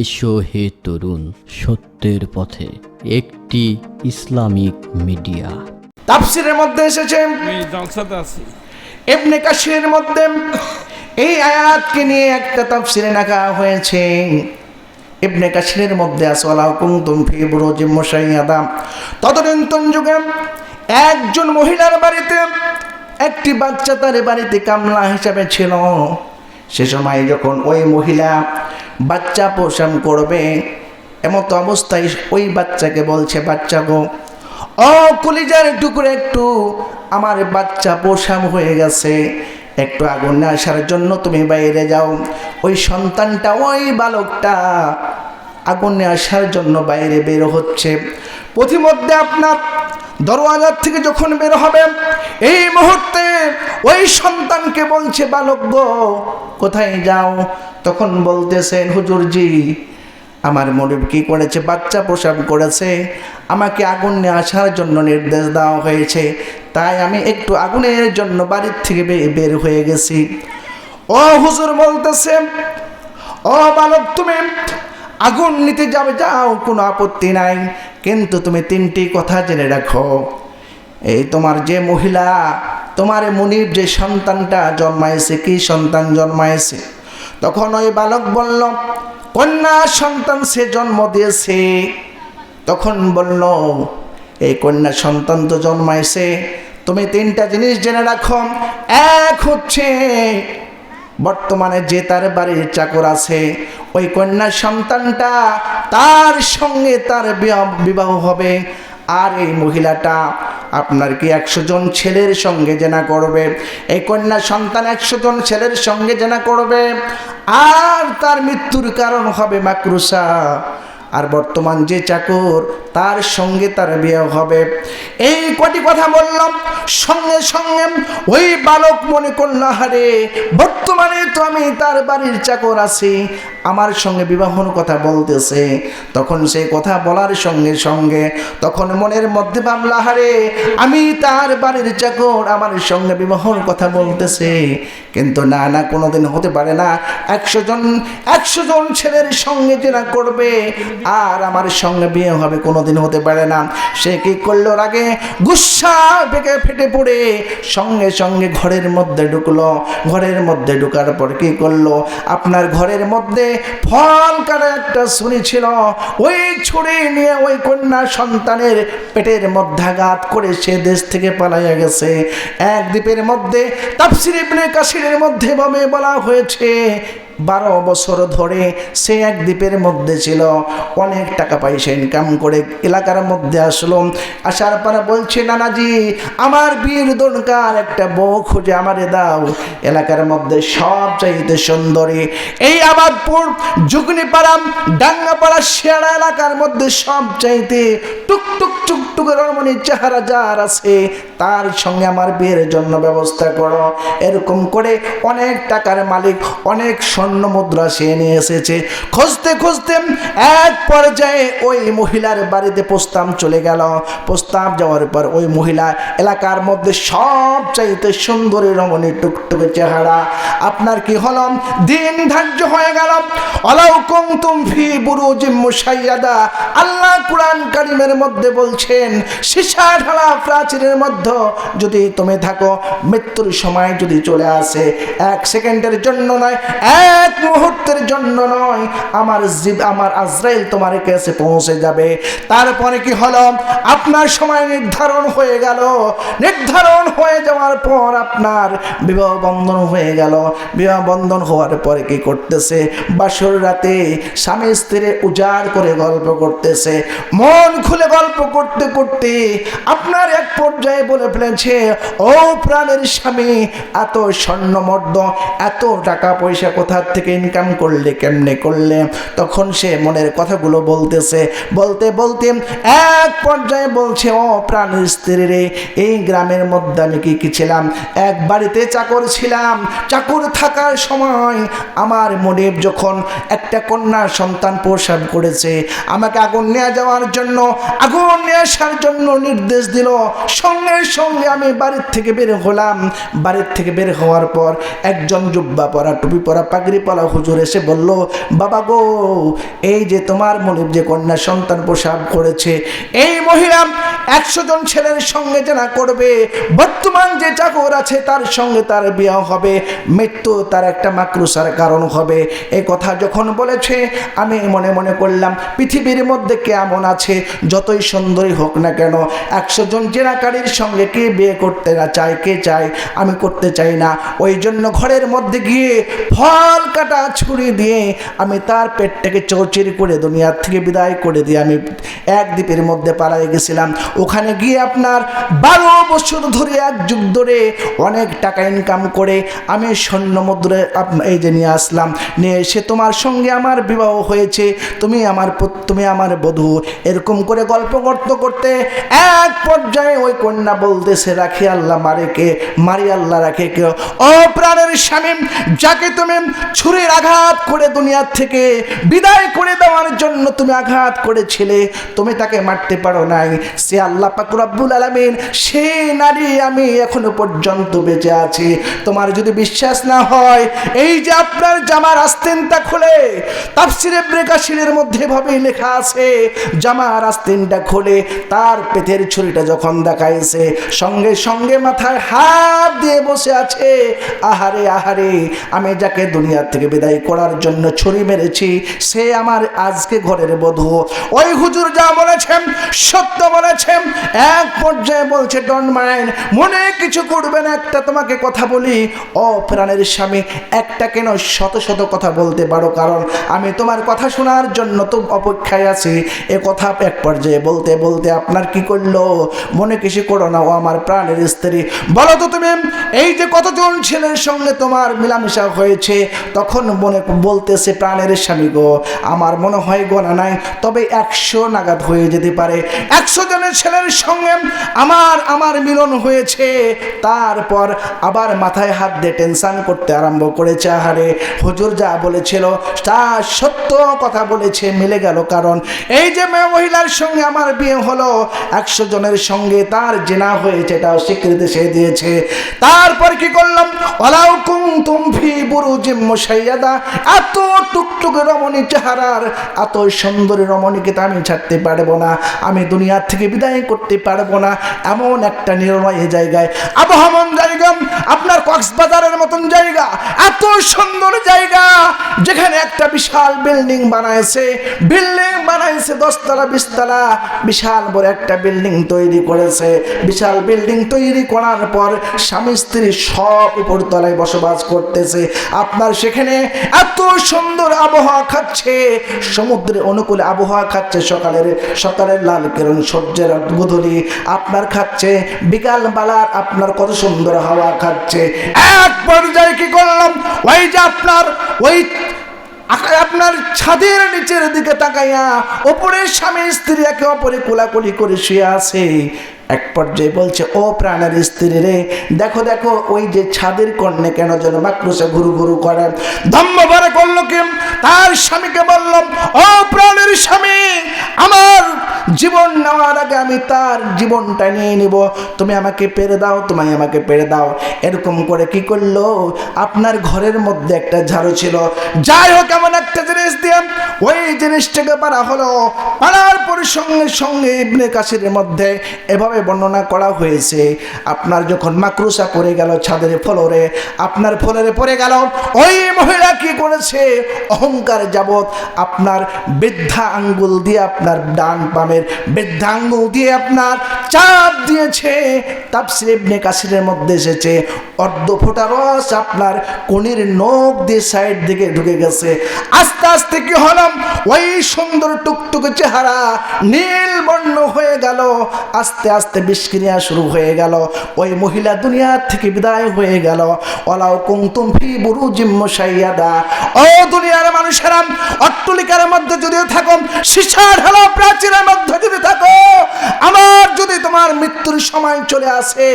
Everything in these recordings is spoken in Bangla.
এসো হে তরুণ সত্যের পথে। একটি ইসলামিক মিডিয়া। তাফসিরের মধ্যে এসেছে। আমি জলসাতে আছি। এমনি কাশিরের মধ্যে এই আয়াতকে নিয়ে একটা তাফসিরে রাখা হয়েছে। ইবনে কাশিরের মধ্যে আছে ওয়ালা কুনতুম ফি বুরুজিম মুশাইয়াদা তদনীন্তন যুগে একজন মহিলার বাড়িতে একটি বাচ্চা তার বাড়িতে কামলা হিসাবে ছিল। সে সময় যখন ওই মহিলা বাচ্চা পোষণ করবে। এমত অবস্থায় ওই বাচ্চাকে বলছে, বাচ্চা গো, ও কলিজার টুকরো একটু, আমার বাচ্চা পোষাম হয়ে গেছে। একটু আগুন না আসার জন্য তুমি বাইরে যাও। ওই সন্তানটা, ওই বালকটা আগুনে আসার জন্য বাইরে বের হচ্ছে। পথিমধ্যে আপনার দরওয়াজার থেকে যখন বের হবে, এই মুহূর্তে ওই সন্তানকে বলছে, বালক গো, কোথায় যাও? তখন বলতেছেন, হুজুরজি, আমার মনিব কি করেছে? বাচ্চা প্রসাব করেছে, আমাকে আগুন নিয়ে আসার জন্য নির্দেশ দেওয়া হয়েছে, তাই আমি একটু আগুনের জন্য বাড়ির থেকে বের হয়ে গেছি। ও হুজুর বলতেছে, ও বালক, তুমি আগুন নিতে যাবে, যাও, কোনো আপত্তি নাই, কিন্তু তুমি তিনটি কথা জেনে রাখো। এই তোমার যে মহিলা, তোমার মনির যে সন্তানটা জন্মাইছে, কি সন্তান জন্মাইছে? তখন ওই বালক বলল, কন্যা সন্তান সে জন্ম দিয়েছে। তখন বলল, এই কন্যা সন্তান তো জন্মাইছে। তুমি তিনটা জিনিস জেনে রাখো। এক হচ্ছে, বর্তমানে যে তার বাড়ির চাকর আছে, ওই কন্যা সন্তানটা তার সঙ্গে তার বিবাহ হবে। আর এই মহিলাটা আপনার কি একশো জন ছেলের সঙ্গে জেনা করবে। এই কন্যা সন্তান একশো জন ছেলের সঙ্গে জেনা করবে। আর তার মৃত্যুর কারণ হবে মাকরুসা আর বর্তমান যে চাকর, তার সঙ্গে তার বিয়ে হবে। এই কটি কথা বললাম, সঙ্গে সঙ্গে ওই বালক মনে করল হারে বর্তমানে তো আমি তার বাড়ির চাকর আছি, আমার সঙ্গে বিবাহর কথা বলতেছে। তখন সেই কথা বলার সঙ্গে সঙ্গে তখন মনের মধ্যে ভাবলা হারে আমি তার বাড়ির চাকর, আমার সঙ্গে বিবাহর কথা বলতেছে। কিন্তু না না, কোনোদিন হতে পারে না। একশো জন একশো জন ছেলের সঙ্গে যেনা করবে আর আমার সঙ্গে বিয়ে হবে, কোনোদিন হতে পারে না। সে কি করল আগে গুসা বেগে ফেটে পড়ে। সঙ্গে সঙ্গে ঘরের মধ্যে ঢুকলো। ঘরের মধ্যে ঢুকার পর কি করল? আপনার ঘরের মধ্যে ফল কাটা একটা ছুরি ছিল। ওই ছুরি নিয়ে ওই কন্যা সন্তানের পেটের মধ্যে আঘাত করে সে দেশ থেকে পালাইয়া গেছে। এক দ্বীপের মধ্যে তাফসির ইবনে কাসিরের মধ্যে ভাবে বলা হয়েছে, বারো বছর ধরে সে এক দ্বীপের মধ্যে ছিল। অনেক টাকা পয়সা ইনকাম করে এলাকার মধ্যে আসলো। আসার পরে বলছে, নানাজি, আমার বীর দরকার একটা বউ খুঁজে আমারে দাও। এলাকার মধ্যে সব চাইতে সুন্দরী। এই আবাদপুর, জুগনিপাড়া, ডাঙ্গাপাড়া শেয়ারা এলাকার মধ্যে সব চাইতে টুকটুক টুকটুকের রমণীর চেহারা যার আছে, তার সঙ্গে আমার বিয়ের জন্য ব্যবস্থা করো। এরকম করে অনেক টাকার মালিক, অনেক স্বর্ণ মুদ্রা সে নিয়ে এসেছে। খুঁজতে খুঁজতে এক পর্যায়ে ওই মহিলার বাড়িতে প্রস্তাব চলে গেল। প্রস্তাব যাওয়ার পর ওই মহিলা এলাকার মধ্যে সব চাইতে সুন্দরী রমণী টুকটুকে চেহারা। আপনার কি হলো? দিন ধার্য হয়ে গেল। অলাউ কুমতুম ফি বুরুজিম মুশাইয়াদা। আল্লাহ কুরআন কারিমের মধ্যে বলছেন সীসা ঢালা প্রাচীরের মধ্যে যদি তুমি থাকো, মৃত্যুর সময় যদি চলে আসে, এক সেকেন্ডের জন্য নয়, এক মুহূর্তের জন্য নয়, আমার জীব, আমার আজরাইল তোমার কাছে পৌঁছে যাবে। তারপরে কি হলো? আপনার সময় নির্ধারণ হয়ে গেল। নির্ধারণ হয়ে যাওয়ার পর আপনার বিবাহ বন্ধন হয়ে গেল। বিবাহ বন্ধন হওয়ার পরে কি করতেছে? বাসর রাতে স্বামী স্ত্রী উজাড় করে গল্প করতেছে। মন খুলে গল্প করতে করতে আপনার এক পর্যায়ে বলে ফেলেছে, ও প্রাণের স্বামী, এত স্বর্ণমর্দ, এত টাকা পয়সা কোথা থেকে ইনকাম করলে, কেমনে করলে? তখন সে মনের কথাগুলো বলতেছে, বলতে বলতে এক পর্যায়ে বলছে, ও প্রাণের স্ত্রী রে, এই গ্রামের মধ্যে আমি কি কি ছিলাম? এক বাড়িতে চাকর ছিলাম। চাকর থাকার সময় আমার মনিব যখন একটা কন্যা সন্তান প্রসব করেছে, আমাকে আগুন নিয়ে যাওয়ার জন্য, আগুন নিয়ে আসার আসার জন্য নির্দেশ দিল। সঙ্গে সঙ্গে আমি বাড়ির থেকে বের হলাম। বাড়ির থেকে বের হওয়ার পর একজন জুব্বা পরা, টুপি পরা, পাগড়ি পরা হুজুর এসে বলল, বাবা গো, এই যে তোমার মনিব যে কন্যা সন্তান প্রসাব করেছে, এই মহিলা একশো জন ছেলের সঙ্গে জানা করবে। বর্তমান যে চাকর আছে তার সঙ্গে তার বিয়ে হবে। মৃত্যু তার একটা মাকরুসার কারণ হবে। এই কথা যখন বলেছে, আমি মনে মনে করলাম, পৃথিবীর মধ্যে কেমন আছে? যতই সুন্দরী হোক না কেন? একশো জন জেনাকারীর সঙ্গে কে বিয়ে করতে না চায়, কে চায়? আমি করতে চাই না। ওই জন্য ঘরের মধ্যে গিয়ে ফল কাটা ছুরি দিয়ে আমি তার পেটটাকে চৌচির করে দুনিয়ার থেকে বিদায় করে দিয়ে আমি এক দ্বীপের মধ্যে পালাই গেছিলাম। ওখানে গিয়ে আপনার বারো বছর ধরে এক যুগ ধরে অনেক টাকা ইনকাম করে আমি স্বর্ণ মুদ্রে এই যে নিয়ে আসলাম। নিয়ে এসে তোমার সঙ্গে আমার বিবাহ হয়েছে। তুমি আমার তুমি আমার বধূ। এরকম করে গল্প করতে করতে এক পর্যায়ে ওই কন্যা বলতেছে, রাখি আল্লাহ, মারে কে? মারি আল্লাহ, রাখে কে? ও প্রাণের স্বামী যাকে তুমি ছুরির আঘাত করে দুনিয়ার থেকে বিদায় করে দেওয়ার জন্য তুমি আঘাত করেছিলে, তুমি তাকে মারতে পারো নাই। সে আল্লাহ পাকুর আব্বুল আলমিন, সে নারী আমি এখনও পর্যন্ত বেঁচে আছি। তোমার যদি বিশ্বাস না হয়, এই যে আপনার জামার আস্তিনটা খুলে, তাফসিরে ব্রেকাশিরের মধ্যে ভাবেই লেখা আছে, জামার আস্তিনটা খুলে, তার পেটের ছুরিটা যখন দেখাইছে, সঙ্গে সঙ্গে মাথায় হাত দিয়ে বসে আছে। আহারে আহারে, আমি যাকে দুনিয়ার থেকে বিদায় করার জন্য ছুরি মেরেছি, সে আমার আজকে ঘরের বধূ। ওই হুজুর যা বলেছেন, সত্য বলেছেন, এক পর্যায়ে বলছে ডন মাইন মনে কিছু করবেন একটা তোমাকে কথা বলি। ও প্রাণের স্বামী, একটা কেন শত শত কথা বলতে পারো, কারণ আমি তোমার কথা শোনার জন্য তো অপেক্ষায় আছি। এ কথা এক পর্যায়ে বলতে বলতে আপনার কি করল? মনে কিছু করো না, ও আমার প্রাণের স্ত্রী। বলো তো তুমি, এই যে কতজন ছেলের সঙ্গে তোমার মিলামেশা হয়েছে, তখন মনে বলতেছে প্রাণের স্বামী গো, আমার মনে হয় গোনা নাই, তবে একশো নাগাদ হয়ে যেতে পারে। একশো জনের ছেলের সঙ্গে আমার আমার মিলন হয়েছে। তারপর আবার মাথায় হাত দিয়ে টেনশন করতে আরম্ভ করেছে, আহারে, হুজুর যা বলেছিল, তা সত্য কথা বলেছে, মিলে গেল কারণ। এই যে মেয়ে মহিলার সঙ্গে আমার বিয়ে হলো একশো জনের সঙ্গে তার জেনা হয়েছে, এটাও স্বীকৃতি সে দিয়েছে। তারপর কি করলাম? অলাউ কুম তুমফি বুরু জিম্মসাইয়াদা এত টুকটুক রমণী চেহারার, এত সুন্দরী রমণীকে তো আমি ছাড়তে পারব না, আমি দুনিয়ার থেকে বিদায় করতে পারব না, এমন একটা নির্ময় জায়গায়। আবহামান জায়গা, আপনার কক্সবাজারের মতন জায়গা, এত সুন্দর জায়গা, যেখানে একটা বিশাল বিল্ডিং বানাইছে। বিল্ডিং বানাইছে দশতলা, বিশতলা, বিশাল বড় একটা বিল্ডিং তৈরি করেছে। বিশাল বিল্ডিং তৈরি করার পর স্বামী স্ত্রী সব উপরতলায় বসবাস করতেছে। আপনার সেখানে এত সুন্দর আবহাওয়া খাচ্ছে, সমুদ্রে অনুকূলে আবহাওয়া খাচ্ছে, সকালের সকালের লাল কিরণ, সূর্যের গধূলি আপনার খাচ্ছে বিকাল বেলার আপনার কত সুন্দর হাওয়া খাচ্ছে। এক পর্যায়ে কি করলাম? ওই যে আপনার, ওই আপনার ছাদের নিচের দিকে তাকাইয়া ওপরের স্বামী স্ত্রী একে অপরে কোলাকুলি করে শুয়ে আছে। এক পর্যায়ে বলছে, ও প্রাণের স্ত্রী রে, দেখো দেখো, ওই যে ছাদের কর্ণে কেন যেন মাকড়ুসে ঘুরু ঘুরু করে। ধম্ম ভরে করল কেম তার স্বামীকে বললাম ও প্রাণের স্বামী জীবন নেওয়ার আগে আমি তার জীবনটা নিয়ে নিব। তুমি আমাকে পেরে দাও তুমি আমাকে পেরে দাও। এরকম করে কি করল? আপনার ঘরের মধ্যে একটা ঝাড়ু ছিল। যাই হোক, এমন একটা জিনিস দিয়ে ওই জিনিসটাকে পারা হলো। পাড়ার পরে সঙ্গে সঙ্গে ইবনে কাশিরের মধ্যে এভাবে বর্ণনা করা হয়েছে। আপনার যখন মাকরুসা পড়ে গেল ছাদের ফলরে, আপনার ফলরে পড়ে গেল, ওই মহিলা কি করেছে? অহংকার যাবৎ আপনার বৃদ্ধা আঙ্গুল দিয়ে আপনার ডান পামের বৃদ্ধা আঙ্গুল দিয়ে আপনার চাপ দিয়েছে তাপসির ইবনে কাসিরের মধ্যে এসেছে। অর্ধ ফোটা রস আপনার কনির নখ দিয়ে সাইড দিকে ঢুকে গেছে। আস্তে আস্তে কি হলাম? ওই সুন্দর টুকটুকে চেহারা নীল বর্ণ হয়ে গেল। আস্তে আস্তে বিষক্রিয়া শুরু হয়ে গেল। ওই মহিলা দুনিয়া থেকে বিদায় হয়ে গেল। অলাও কুমতুম ফি বুরু জিম্মসাইয়াদা ও দুনিয়ার মানুষেরা অট্টলিকার মধ্যে যদিও থাকো সীসা ঢালা প্রাচীরের মধ্যে যদি থাকো আমার যদি তোমার মৃত্যুর সময় চলে আসে।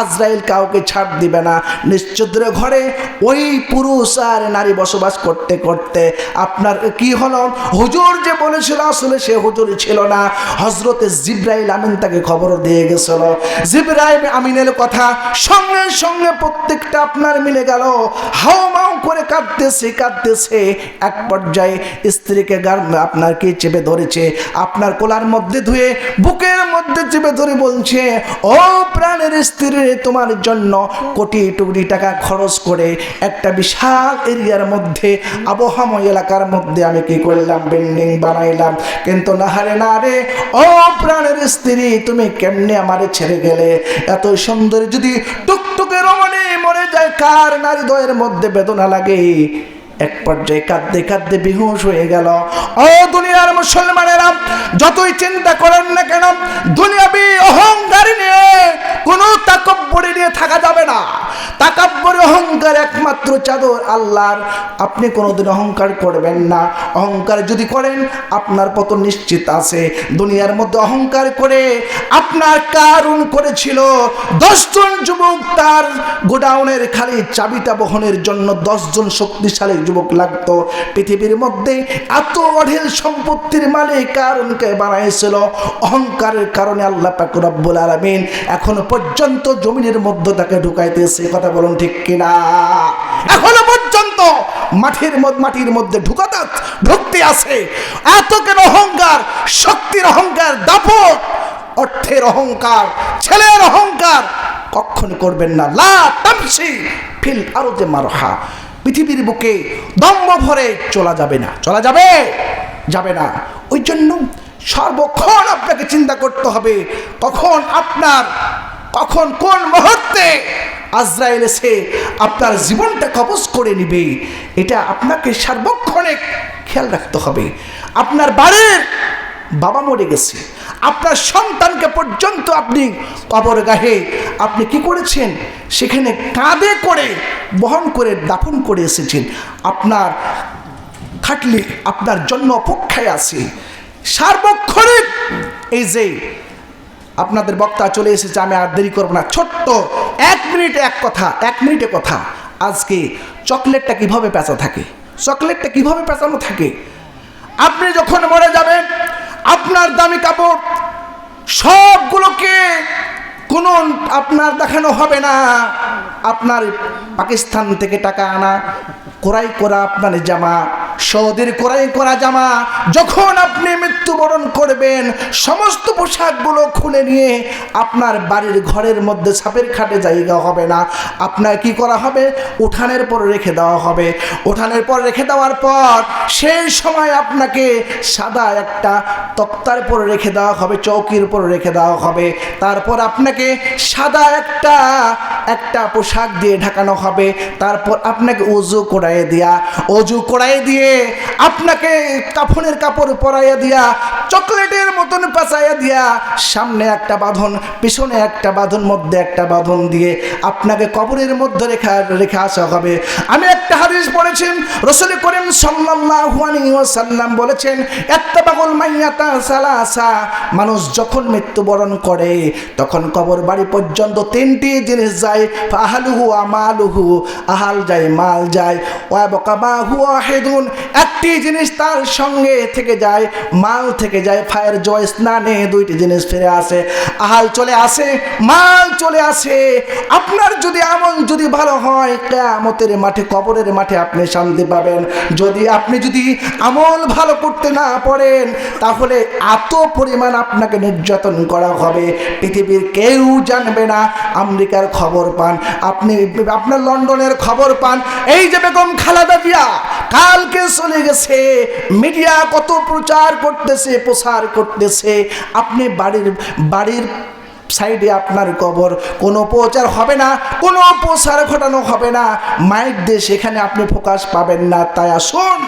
আজরাইল কাউকে ছাড় দিবে না। নিশ্চিদ্র ঘরে ওই পুরুষ আর নারী বসবাস করতে করতে আপনার কি হলো? হুজুর যে বলেছিল, আসলে সে হুজুর ছিল না। হজরতে জিব্রাইল আমিন তাকে খবর দিয়ে গেছিল। জিব্রাইল আমিনের কথা সঙ্গে সঙ্গে প্রত্যেকটা আপনার মিলে গেল। হাও মাও করে কাঁদতেছে কাঁদতেছে। এক পর্যায়ে স্ত্রীকে গার আপনার কি চেপে ধরেছে? আপনার কোলার মধ্যে ধুয়ে বুকের মধ্যে চেপে ধরে বলছে, ও প্রাণের স্ত্রী, তোমার জন্য কোটি টুকরি টাকা খরচ করে একটা বিশাল এরিয়ার মধ্যে আবহাময় এলাকার মধ্যে আমি কি করলাম? বিল্ডিং বানাইলাম। কিন্তু না হারে না রে, ও প্রাণের স্ত্রী, তুমি কেমনে আমারে ছেড়ে গেলে? এত সুন্দর যদি টুকটুকে রমণী মরে যায়, কার নারী দয়ের মধ্যে বেদনা লাগে? এক পর্যায়ে কাঁদতে কাঁদতে বিহুশ হয়ে গেল। ও দুনিয়ার মুসলমানেরা, যতই চিন্তা করেন না কেন, দুনিয়াবি অহংকার নিয়ে কোনো তাকব্বরি নিয়ে থাকা যাবে না। তাকাব্বরি অহংকার একমাত্র চাদর আল্লাহর। আপনি কোনোদিন অহংকার করবেন না। অহংকার যদি করেন, আপনার পতন নিশ্চিত আছে। দুনিয়ার মধ্যে অহংকার করে আপনার কারণ করেছিল। দশজন যুবক তার গোডাউনের খালি চাবিটা বহনের জন্য দশজন শক্তিশালী যুবক লাগতো। পৃথিবীর মধ্যে এত অঢেল সম্পত্তির মালিক কারণকে বানাইছিল? অহংকারের কারণে আল্লাহ পাক রব্বুল আলামিন এখনও পর্যন্ত জমিনের মধ্যে তাকে ঢুকাইতেছে। কথা বলুন ঠিক কিনা? এখনও পর্যন্ত মধ্যে, মাটির মধ্যে ঢুকাতে ঢুকতে আছে। এত কেন অহংকার? শক্তির অহংকার, দাপট, অর্থের অহংকার, ছেলের অহংকার কখনো করবেন না। লা তামসি ফিল আরও যে মারহা। পৃথিবীর বুকে দম্ভ ভরে চলা যাবে না, চলা যাবে যাবে না। ওই জন্য সর্বক্ষণ আপনাকে চিন্তা করতে হবে, কখন আপনার, কখন কোন মুহূর্তে আজরায়েল এসে আপনার জীবনটা কবজ করে নিবে, এটা আপনাকে সার্বক্ষণে খেয়াল রাখতে হবে। আপনার বাড়ির বাবা মরে গেছে, আপনার সন্তানকে পর্যন্ত আপনি কবর গাহে আপনি কি করেছেন? সেখানে কাঁধে করে বহন করে দাফন করে এসেছেন। আপনার থাকলে আপনার জন্য অপেক্ষায় আছে। সার্বক্ষণিক এই যে আপনাদের বক্তা চলে এসেছে, আমি আর দেরি করব না। ছোট্ট এক মিনিটে এক কথা, এক মিনিটে কথা। আজকে চকলেটটা কীভাবে পেঁচা থাকে? চকলেটটা কীভাবে পেঁচানো থাকে? আপনি যখন মরে যাবেন, আপনার দামি কাপড় সবগুলোকে কোনো আপনার দেখানো হবে না। আপনার পাকিস্তান থেকে টাকা আনা কোরাই করা আপনার জামা। সৌদির কোরাই করা জামা, যখন আপনি মৃত্যুবরণ করবেন, সমস্ত পোশাকগুলো খুলে নিয়ে আপনার বাড়ির ঘরের মধ্যে সাপের খাটে জায়গা হবে না। আপনার কি করা হবে? উঠানের পর রেখে দেওয়া হবে। উঠানের পর রেখে দেওয়ার পর সেই সময় আপনাকে সাদা একটা তক্তার পর রেখে দেওয়া হবে, চৌকির উপর রেখে দেওয়া হবে। তারপর আপনাকে সাদা একটা একটা পোশাক দিয়ে ঢাকানো হবে। তারপর আপনাকে উজু করাইয়ে দিয়া অজু করাই দিয়ে আপনাকে কাফনের কাপড় পরাইয়া দিয়া, চকলেটের মতন পেঁচাইয়া দিয়া, সামনে একটা বাঁধন, পিছনে একটা বাঁধন, মধ্যে একটা বাঁধন দিয়ে আপনাকে কবরের মধ্যে রেখা, রেখে আসা হবে। আমি একটা হাদিস পড়েছি রসুল করিম ওয়াসাল্লাম বলেছেন ইত্তাবাকুল মাইয়াতা সালাসা। মানুষ যখন মৃত্যুবরণ করে, তখন কবর বাড়ি পর্যন্ত তিনটি জিনিস যায় আহালুহু আমালুহু আহাল যায়, মাল যায়। ওয়া বকাবাহু ওয়াহিদুন, একটি জিনিস তার সঙ্গে থেকে যায়, মাল থেকে যায়, ফায়ার জয় স্নানে দুইটি জিনিস ফিরে আসে। আহাল চলে আসে, মাল চলে আসে। আপনার যদি আমল যদি ভালো হয়, কেয়ামতের মাঠে, কবরের মাঠে আপনি শান্তি পাবেন। যদি আপনি যদি আমল ভালো করতে না পারেন, তাহলে এত পরিমাণ আপনাকে নির্যাতন করা হবে। পৃথিবীর কেউ জানবে না, আমেরিকার খবর পান, আপনি আপনার লন্ডনের খবর পান। এই যে বেগম খালেদা জিয়া, কালকে চলে গেছে, মিডিয়া কত প্রচার করতেছে, প্রসার করতেছে। আপনি বাড়ির বাড়ির সাইডে আপনার কবর, কোনো প্রচার হবে না, কোনো প্রসার ঘটানো হবে না। মাইক দিয়ে সেখানে আপনি ফোকাস পাবেন না। তাই আসুন,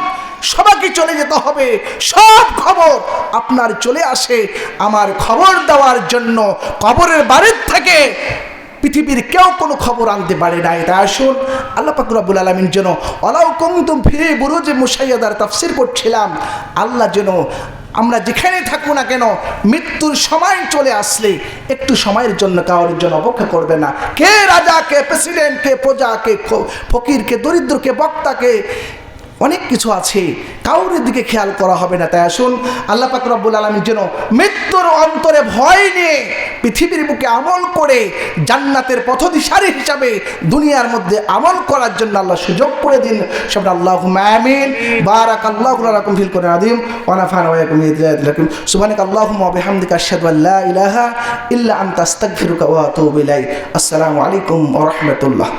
সবাইকে চলে যেতে হবে। সব খবর আপনার চলে আসে। আমার খবর দেওয়ার জন্য কবরের বাড়ির থেকে পৃথিবীর কেউ কোনো খবর আনতে পারে না। তাই আসুন, আল্লাহ পাক রব্বুল আলমিন যেন অলাউ কুমতুম ফিরে বুরুজে মুসাইয়াদার তাফসির করছিলাম, আল্লাহ যেন আমরা যেখানে থাকুক না কেন মৃত্যুর সময় চলে আসলে, একটু সময়ের জন্য কারোর জন্য অপেক্ষা করবে না। কে রাজা, কে প্রেসিডেন্ট কে প্রজা, কে ফকির, কে দরিদ্র, কে বক্তাকে অনেক কিছু আছে কাউরের দিকে খেয়াল করা হবে না। তাই আসুন, আল্লাহ পাক রব্বুল আলমীর যেন মৃত্যুর অন্তরে ভয় নিয়ে পৃথিবীর বুকে আমল করে জান্নাতের পথদিশারি হিসাবে দুনিয়ার মধ্যে আমল করার জন্য আল্লাহ সুযোগ করে দিন। সব আল্লাহ মামিন বারাক আল্লাহ রকম ফিল করে আদিম ওয়ানাফান ওয়াকুম সুবহানাক ওয়া বিহামদিকা আশহাদু ইলাহা ইল্লা আনতা আস্তাগফিরুকা ওয়া আতুবু ইলাইক। আসসালামু আলাইকুম ওয়া রাহমাতুল্লাহ।